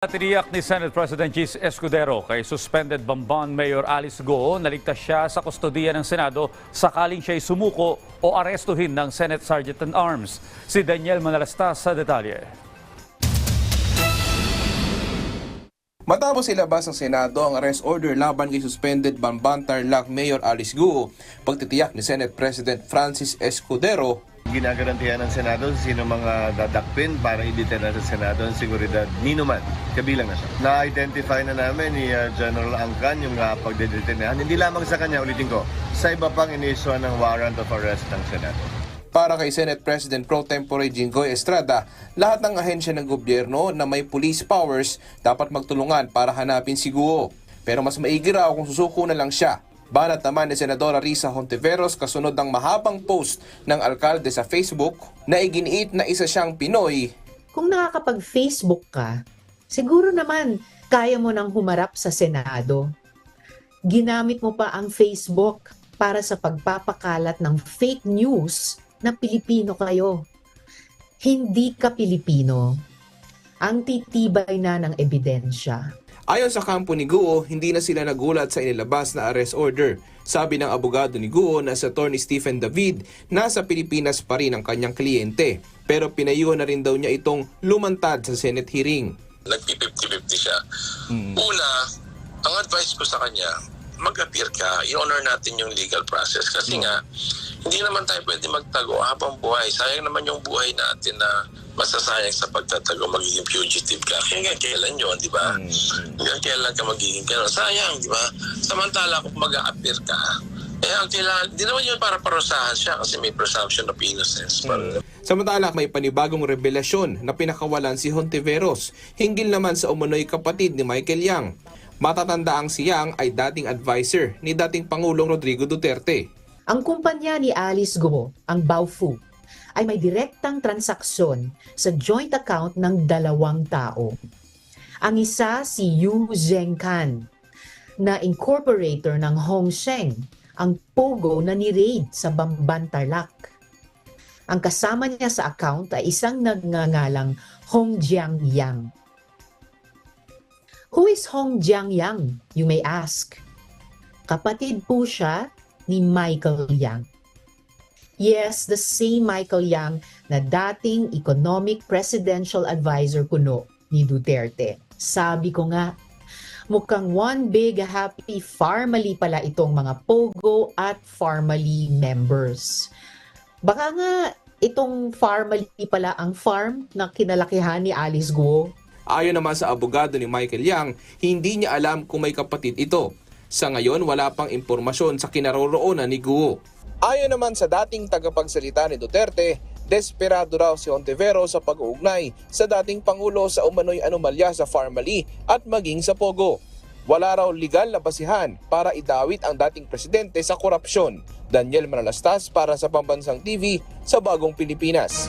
Tiniyak ni Senate President Gis Escudero kay suspended Bamban Mayor Alice Go na ligtas siya sa kustodiya ng Senado sakaling siya'y sumuko o arestuhin ng Senate Sergeant at Arms. Si Daniel Manalastas sa detalye. Matapos ilabas ng Senado ang arrest order laban kay suspended Bamban Tarlac Mayor Alice Guo, pagtitiyak ni Senate President Francis Escudero Ginagarantiyan ng Senado sino mga dadakpin para i-detain sa Senado ang seguridad nino man, kabilang na siya. Na-identify na namin ni uh, General Angkan yung uh, pagdedetainan. Hindi lamang sa kanya, ulitin ko, sa iba pang inisyo ng warrant of arrest ng Senado. Para kay Senate President Pro Tempore Jinggoy Estrada, lahat ng ahensya ng gobyerno na may police powers dapat magtulungan para hanapin si Guo. Pero mas maigi raw kung susuko na lang siya. Banat naman ni Senadora Risa Hontiveros kasunod ng mahabang post ng alkalde sa Facebook na iginiit na isa siyang Pinoy kung nakakapag-Facebook ka, siguro naman kaya mo nang humarap sa Senado. Ginamit mo pa ang Facebook para sa pagpapakalat ng fake news na Pilipino kayo. Hindi ka Pilipino. Ang titibay na ng ebidensya. Ayon sa kampo ni Guo, hindi na sila nagulat sa inilabas na arrest order. Sabi ng abogado ni Guo na sa attorney Stephen David, nasa Pilipinas pa rin ang kanyang kliyente. Pero pinayuhan na rin daw niya itong lumantad sa Senate hearing. nagpi-50-50 siya. Una, ang advice ko sa kanya, mag-appear ka, i-honor natin yung legal process. Kasi nga, hindi naman tayo pwede magtago habang buhay. Sayang naman yung buhay natin na masasayang sa pagtatago, magiging fugitive ka. Kaya hanggang kailan yun, di ba? Hanggang kailan ka magiging gano'n. Sayang, di ba? Samantala kung mag-appear ka, eh, ang kailangan, di naman yun para parusahan siya kasi may presumption of innocence. Parang Samantala may panibagong revelasyon na pinakawalan si Hontiveros hinggil naman sa umunoy kapatid ni Michael Yang. Matatanda ang si Yang ay dating advisor ni dating Pangulong Rodrigo Duterte. Ang kumpanya ni Alice Go, ang Baofu, ay may direktang transaksyon sa joint account ng dalawang tao. Ang isa si Yu Zhengkan, na incorporator ng Hongsheng, ang pogo na ni-raid sa Bamban Tarlac. Ang kasama niya sa account ay isang nagngangalang Hong Jiang Yang. Who is Hong Jiang Yang, you may ask? Kapatid po siya ni Michael Yang. Yes, the same Michael Yang na dating economic presidential advisor kuno ni Duterte. Sabi ko nga, mukhang one big happy family pala itong mga Pogo at Farmally members. Baka nga itong Farmally pala ang farm na kinalakihan ni Alice Guo. Ayon naman sa abogado ni Michael Yang, hindi niya alam kung may kapatid ito. Sa ngayon, wala pang impormasyon sa kinaroroonan ni Guo. Ayon naman sa dating tagapagsalita ni Duterte, desperado raw si Ontivero sa pag-uugnay sa dating Pangulo sa umano'y anomalya sa Farmally at maging sa Pogo. Wala raw legal na basihan para idawit ang dating presidente sa korupsyon. Daniel Manalastas para sa Pambansang TV sa Bagong Pilipinas.